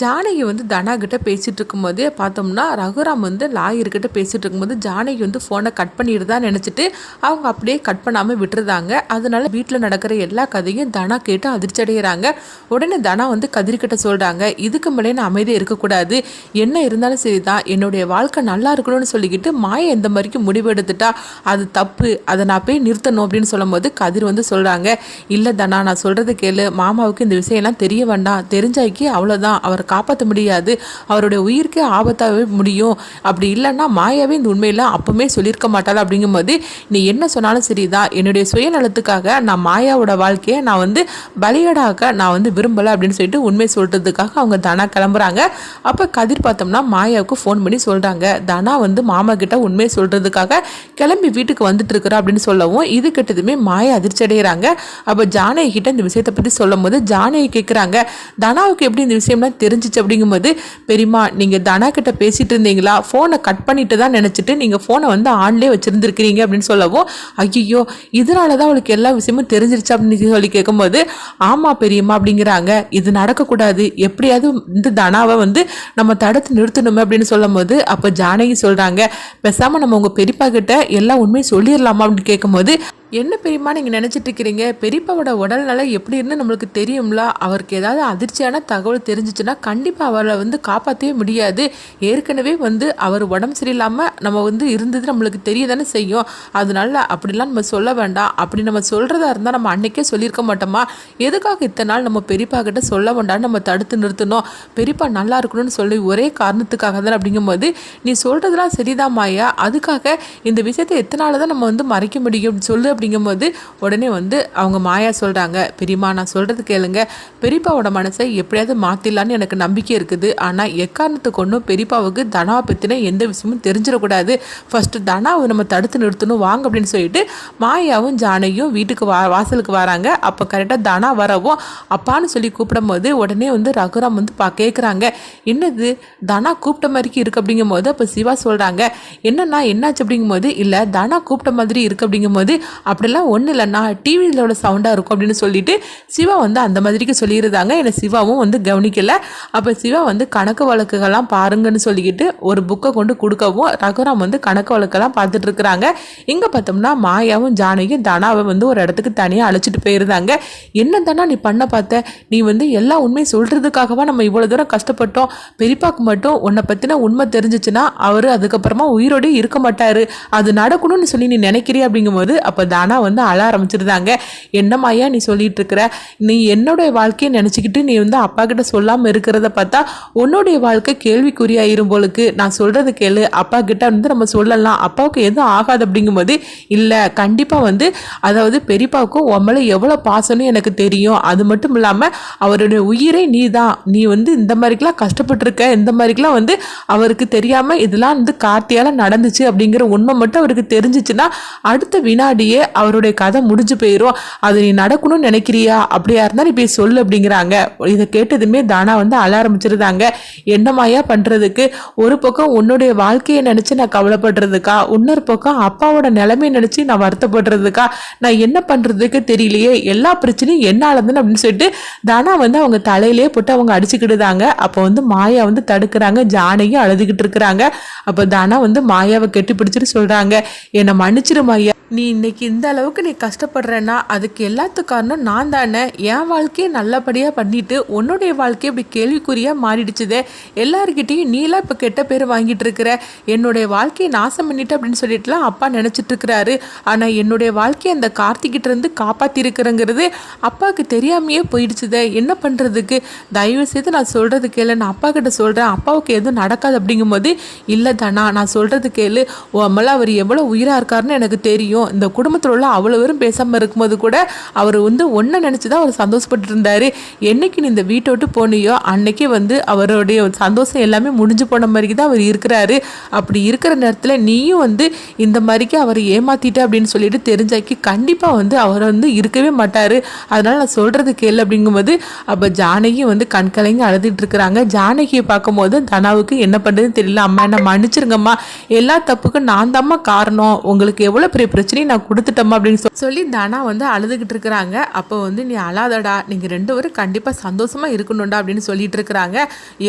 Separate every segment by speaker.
Speaker 1: ஜானகி வந்து தனா கிட்ட பேசிகிட்டு இருக்கும்போதே பார்த்தோம்னா ரகுராம் வந்து லாயர்கிட்ட பேசிகிட்டு இருக்கும்போது ஜானகி வந்து ஃபோனை கட் பண்ணிடுதான்னு நினச்சிட்டு அவங்க அப்படியே கட் பண்ணாமல் விட்டுருந்தாங்க அதனால வீட்டில் நடக்கிற எல்லா கதையும் தனா கேட்டு அதிர்ச்சி அடைகிறாங்க உடனே தனா வந்து கதிர்கிட்ட சொல்கிறாங்க இதுக்கு மேலே நான் அமைதியாக இருக்கக்கூடாது. என்ன இருந்தாலும் சரி தான் என்னுடைய வாழ்க்கை நல்லா இருக்கணும்னு சொல்லிக்கிட்டு மாயை எந்த மாதிரிக்கு முடிவு எடுத்துட்டா? அது தப்பு. அதை நான் போய் நிறுத்தணும். அப்படின்னு சொல்லும்போது கதிர் வந்து சொல்கிறாங்க இல்லை தனா நான் சொல்கிறத கேளு. மாமாவுக்கு இந்த விஷயம்லாம் தெரிய வேண்டாம். தெரிஞ்சாக்கி அவ்வளோதான் அவர் காப்பாற்ற முடியாது. அவருடைய உயிருக்கே ஆபத்தாகவே முடியும். அப்படி இல்லைன்னா மாயாவே இந்த உண்மையெல்லாம் அப்பவுமே சொல்லியிருக்க மாட்டாள் அப்படிங்கும்போது நீ என்ன சொன்னாலும் சரிதான் என்னுடைய சுயநலத்துக்காக நான் மாயாவோட வாழ்க்கையை நான் வந்து பலியடாக்க நான் வந்து விரும்பலை அப்படின்னு சொல்லிட்டு உண்மை சொல்கிறதுக்காக அவங்க தனா கிளம்புறாங்க. அப்போ கதிர் பார்த்தோம்னா மாயாவுக்கு ஃபோன் பண்ணி சொல்கிறாங்க தனா வந்து மாமா கிட்ட உண்மையை சொல்கிறதுக்காக கிளம்பி வீட்டுக்கு வந்துட்டு இருக்கிறா அப்படின்னு சொல்லவும் இது கிட்டதுமே மாயா அதிர்ச்சி அடைகிறாங்க அப்போ ஜானகி கிட்ட இந்த விஷயத்தை பற்றி சொல்லும் போது ஜானகி கேட்குறாங்க தனாவுக்கு எப்படி இந்த விஷயம்லாம் தெரிஞ்சிச்சு அப்படிங்கும்போது பெரியம்மா நீங்கள் தனா கிட்ட பேசிகிட்டு இருந்தீங்களா? ஃபோனை கட் பண்ணிட்டு தான் நினச்சிட்டு நீங்கள் ஃபோனை வந்து ஆன்லேயே வச்சுருந்துருக்கிறீங்க அப்படின்னு சொல்லவும் ஐயோ இதனால தான் அவளுக்கு எல்லா விஷயமும் தெரிஞ்சிருச்சு அப்படின்னு சொல்லி கேட்கும்போது ஆமாம் பெரியம்மா அப்படிங்கிறாங்க. இது நடக்கக்கூடாது. எப்படியாவது இந்த தனாவை வந்து நம்ம தடுத்து நிறுத்தணுமே அப்படின்னு சொல்லும் போது அப்போ ஜானகி சொல்கிறாங்க பேசாமல் நம்ம உங்கள் பெரியப்பா கிட்ட எல்லா உண்மையும் சொல்லிடலாமா? அப்படின்னு கேட்கும்போது என்ன பெரியம்மா நீங்கள் நினச்சிட்டு இருக்கிறீங்க பெரியப்பாவோட உடல்நலம் எப்படின்னு நம்மளுக்கு தெரியும்ல. அவருக்கு ஏதாவது அதிர்ச்சியான தகவல் தெரிஞ்சிச்சுன்னா கண்டிப்பாக அவரை வந்து காப்பாற்றவே முடியாது. ஏற்கனவே வந்து அவர் உடம்பு சரியில்லாமல் நம்ம வந்து இருந்தது நம்மளுக்கு தெரிய தானே செய்யும். அதனால அப்படிலாம் நம்ம சொல்ல வேண்டாம். அப்படி நம்ம சொல்கிறதா இருந்தால் நம்ம அன்னைக்கே சொல்லியிருக்க மாட்டோமா? எதுக்காக இத்தனை நாள் நம்ம பெரியப்பா கிட்ட சொல்ல வேண்டாம்னு நம்ம தடுத்து நிறுத்தணும்? பெரியப்பா நல்லா இருக்கணும்னு சொல்லி ஒரே காரணத்துக்காக தான் அப்படிங்கும்போது நீ சொல்கிறதுலாம் சரிதான் மாயா அதுக்காக இந்த விஷயத்தை எத்தனை தான் நம்ம வந்து மறைக்க முடியும்? சொல்லு அப்படிங்கும்போது உடனே வந்து அவங்க மாயா சொல்கிறாங்க பெரியம்மா நான் சொல்கிறது கேளுங்க. பெரியப்பாவோட மனசை எப்படியாவது மாற்றிடலான்னு எனக்கு நம்பிக்கை இருக்குது. ஆனால் எக்காரணத்துக்கு ஒன்றும் பெரியப்பாவுக்கு தனாவை பற்றின எந்த விஷயமும் தெரிஞ்சிடக்கூடாது. ஃபஸ்ட்டு தனாவை நம்ம தடுத்து நிறுத்தணும். வாங்க அப்படின்னு சொல்லிட்டு மாயாவும் ஜானையும் வீட்டுக்கு வா வாசலுக்கு வராங்க. அப்போ கரெக்டாக தனா வரவும் அப்பான்னு சொல்லி கூப்பிடும்போது உடனே வந்து ரகுராம் வந்து பா கேட்குறாங்க என்னது? தனா கூப்பிட்ட மாதிரிக்கு இருக்குது அப்படிங்கும்போது அப்போ சிவா சொல்கிறாங்க என்னண்ணா என்னாச்சு? அப்படிங்கும்போது இல்லை தனா கூப்பிட்ட மாதிரி இருக்குது அப்படிங்கும்போது அப்படிலாம் ஒன்றும் இல்லை நான் டிவியில் டிவியிலோட சவுண்டாக இருக்கும் அப்படின்னு சொல்லிட்டு சிவா வந்து அந்த மாதிரிக்கு சொல்லியிருந்தாங்க. என்னை சிவாவும் வந்து கவனிக்கலை. அப்போ சிவா வந்து கணக்கு வழக்குகள்லாம் பாருங்கன்னு சொல்லிக்கிட்டு ஒரு புக்கை கொண்டு கொடுக்கவும் ரகுராம் வந்து கணக்கு வழக்கெல்லாம் பார்த்துட்டு இருக்கிறாங்க. இங்கே பார்த்தோம்னா மாயாவும் ஜானகியும் தனாவை வந்து ஒரு இடத்துக்கு தனியாக அழைச்சிட்டு போயிருந்தாங்க. என்ன தானா நீ பண்ண பார்த்த? நீ வந்து எல்லா உண்மையும் சொல்கிறதுக்காகவா நம்ம இவ்வளோ தூரம் கஷ்டப்பட்டோம். பெரியப்பாக்கு மட்டும் உன்னை பற்றின உண்மை தெரிஞ்சிச்சுன்னா அவர் அதுக்கப்புறமா உயிரோடு இருக்க மாட்டார். அது நடக்கணும்னு சொல்லி நீ நினைக்கிறிய அப்படிங்கும்போது அப்போ ஆனால் வந்து அழ ஆரம்பிச்சிருந்தாங்க. என்னம்மாயா நீ சொல்லிட்டு இருக்கிற நீ என்னுடைய வாழ்க்கையை நினச்சிக்கிட்டு நீ வந்து அப்பா கிட்ட சொல்லாமல் இருக்கிறத பார்த்தா உன்னுடைய வாழ்க்கை கேள்விக்குறியாயிரும் போலுக்கு. நான் சொல்கிறது கேளு. அப்பா கிட்ட வந்து நம்ம சொல்லலாம். அப்பாவுக்கு எதுவும் ஆகாது அப்படிங்கும்போது இல்லை கண்டிப்பாக வந்து அதாவது பெரியப்பாவுக்கும் உம்மளை எவ்வளோ பாசம்னு எனக்கு தெரியும். அது மட்டும் இல்லாமல் அவருடைய உயிரே நீ தான் நீ வந்து இந்த மாதிரிக்கெலாம் கஷ்டப்பட்டிருக்க. இந்த மாதிரிக்கெலாம் வந்து அவருக்கு தெரியாமல் இதெல்லாம் வந்து கார்த்தியால் நடந்துச்சு அப்படிங்கிற உண்மை மட்டும் அவருக்கு தெரிஞ்சிச்சுன்னா அடுத்த வினாடியே அவருடைய கதை முடிஞ்சு போயிடும் அது நீ நடக்கணும்னு நினைக்கிறியா? அப்படியா இருந்தால் நீ சொல்லு அப்படிங்கிறாங்க. இதை கேட்டதுமே தானா வந்து அழ ஆரம்பிச்சிருந்தாங்க. என்னமாயா பண்ணுறதுக்கு ஒரு பக்கம் உன்னுடைய வாழ்க்கையை நினச்சி நான் கவலைப்படுறதுக்கா? இன்னொரு பக்கம் அப்பாவோட நிலைமையை நினச்சி நான் வருத்தப்படுறதுக்கா? நான் என்ன பண்ணுறதுக்கு தெரியலையே? எல்லா பிரச்சனையும் என்னாலதுன்னு அப்படின்னு சொல்லிட்டு தானா வந்து அவங்க தலையிலே போட்டு அவங்க அடிச்சுக்கிட்டுதாங்க அப்போ வந்து மாயா வந்து தடுக்கிறாங்க. ஜானையும் அழுதுகிட்டு இருக்கிறாங்க. அப்போ தானா வந்து மாயாவை கெட்டி பிடிச்சிட்டு சொல்கிறாங்க என்னை மன்னிச்சிரு மாயா. நீ இன்னைக்கு இந்த அளவுக்கு நீ கஷ்டப்படுறேன்னா அதுக்கு எல்லாத்து காரணம் நான் தானே. என் வாழ்க்கையை நல்லபடியாக பண்ணிட்டு உன்னுடைய வாழ்க்கையை இப்படி கேள்விக்குறியாக மாறிடுச்சுதே. எல்லாருக்கிட்டையும் நீலாம் இப்போ கெட்ட பேர் வாங்கிட்டு இருக்கிற என்னுடைய வாழ்க்கையை நாசம் பண்ணிட்டு அப்படின்னு சொல்லிட்டுலாம் அப்பா நினச்சிட்டு இருக்கிறாரு. ஆனால் என்னுடைய வாழ்க்கையை அந்த கார்த்திகிட்ட இருந்து காப்பாற்றிருக்கிறேங்கிறது அப்பாவுக்கு தெரியாமையே போயிடுச்சுதே. என்ன பண்ணுறதுக்கு தயவு செய்து நான் சொல்கிறது கேளு. நான் அப்பா கிட்ட சொல்கிறேன் அப்பாவுக்கு எதுவும் நடக்காது அப்படிங்கும்போது இல்லை தானா நான் சொல்கிறது கேளு. உம்மள அவர் எவ்வளோ உயிராக இருக்காருன்னு எனக்கு தெரியும். இந்த குடும்பத்தில் உள்ள அவ்வளோ பேரும் பேசாமல் இருக்கும்போது கூட அவர் வந்து ஒன்றை நினச்சி தான் அவர் சந்தோஷப்பட்டு இருந்தார் என்னைக்கு நீ இந்த வீட்டை விட்டு போனியோ அன்னைக்கே வந்து அவருடைய சந்தோஷம் எல்லாமே முடிஞ்சு போன மாதிரி தான் அவர் இருக்கிறாரு. அப்படி இருக்கிற நேரத்தில் நீயும் வந்து இந்த மாதிரிக்கு அவரை ஏமாற்றிட்ட அப்படின்னு சொல்லிட்டு தெரிஞ்சாக்கி கண்டிப்பாக வந்து அவர் வந்து இருக்கவே மாட்டார். அதனால் நான் சொல்கிறது கேள் அப்படிங்கும்போது அப்போ ஜானகி வந்து கண் கலங்கி அழுதுட்டு இருக்கிறாங்க ஜானகியை பார்க்கும்போது தனாவுக்கு என்ன பண்ணுறதுன்னு தெரியல. அம்மா என்ன மன்னிச்சிருங்கம்மா. எல்லா தப்புக்கும் நான் தாம்மா காரணம். உங்களுக்கு எவ்வளோ பெரிய பிரச்சனையும் நான் கொடுத்து விட்டுட்டம்மா அப்படின்னு சொல்லி தனா வந்து அழுதுகிட்டு இருக்கிறாங்க. அப்போ வந்து நீ அழாதடா. நீங்கள் ரெண்டு பேரும் கண்டிப்பாக சந்தோஷமாக இருக்கணும்டா அப்படின்னு சொல்லிட்டு இருக்கிறாங்க.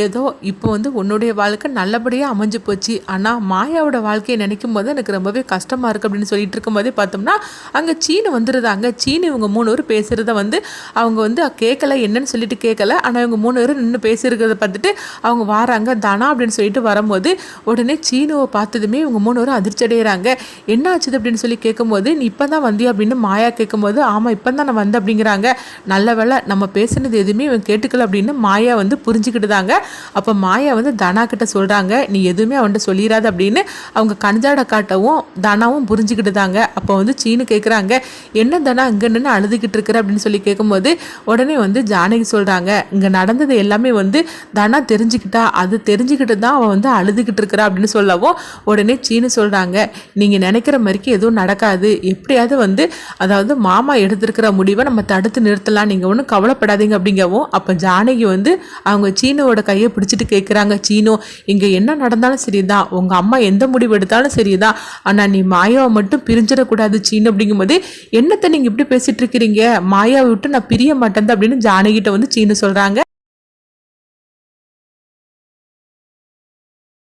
Speaker 1: ஏதோ இப்போ வந்து உன்னுடைய வாழ்க்கை நல்லபடியாக அமைஞ்சு போச்சு. ஆனால் மாயாவோட வாழ்க்கையை நினைக்கும் போது எனக்கு ரொம்பவே கஷ்டமாக இருக்குது அப்படின்னு சொல்லிட்டு இருக்கும்போதே பார்த்தோம்னா அங்கே சீனு வந்துருதாங்க சீனு இவங்க மூணு பேர் பேசுகிறத வந்து அவங்க வந்து கேட்கல என்னன்னு சொல்லிட்டு கேட்கல ஆனால் இவங்க மூணு பேரும் நின்று பேசியிருக்கிறத பார்த்துட்டு அவங்க வாராங்க. தனா? அப்படின்னு சொல்லிட்டு வரும்போது உடனே சீனுவை பார்த்ததுமே இவங்க மூணு பேரும் அதிர்ச்சி அடைகிறாங்க என்ன ஆச்சுது? அப்படின்னு சொல்லி கேட்கும்போது நீ இப்போ தான் வந்தியா அப்படின்னு மாயா கேட்கும்போது ஆமாம் இப்போ தான் நான் வந்தேன் அப்படிங்கிறாங்க. நல்ல வேலை நம்ம பேசுனது எதுவுமே இவன் கேட்டுக்கல அப்படின்னு மாயா வந்து புரிஞ்சுக்கிட்டுதாங்க. அப்போ மாயா வந்து தனா கிட்ட சொல்கிறாங்க நீ எதுவுமே அவன்கிட்ட சொல்லிடாது அப்படின்னு அவங்க கஞ்சாட காட்டவும் தனாவும் புரிஞ்சுக்கிட்டுதாங்க. அப்போ வந்து சீனு கேட்குறாங்க என்ன தனா இங்கே நின்று அழுதுகிட்டு இருக்கிற? அப்படின்னு சொல்லி கேட்கும்போது உடனே வந்து ஜானகி சொல்கிறாங்க இங்கே நடந்தது எல்லாமே வந்து தனா தெரிஞ்சுக்கிட்டா அது தெரிஞ்சுக்கிட்டு தான் அவன் வந்து அழுதுகிட்டு இருக்கிறா அப்படின்னு சொல்லவும் உடனே சீனு சொல்கிறாங்க நீங்கள் நினைக்கிற மாதிரிக்கு எதுவும் நடக்காது. எப்படியாவது வந்து அதாவது மாமா எடுத்திருக்கிற முடிவை நம்ம தடுத்து நிறுத்தலாம். நீங்கள் ஒன்றும் கவலைப்படாதீங்க அப்படிங்கவும் அப்போ ஜானகி வந்து அவங்க சீனுவோட கையை பிடிச்சிட்டு கேட்குறாங்க சீனோ இங்கே என்ன நடந்தாலும் சரிதான் உங்கள் அம்மா எந்த முடிவு எடுத்தாலும் சரிதான் ஆனால் நீ மாயாவை மட்டும் பிரிஞ்சிடக்கூடாது சீனு. அப்படிங்கும்போது என்னத்தை நீங்கள் இப்படி பேசிகிட்டு இருக்கிறீங்க? மாயாவை விட்டு நான் பிரிய மாட்டேன் அப்படின்னு ஜானகிட்ட வந்து சீனு சொல்கிறாங்க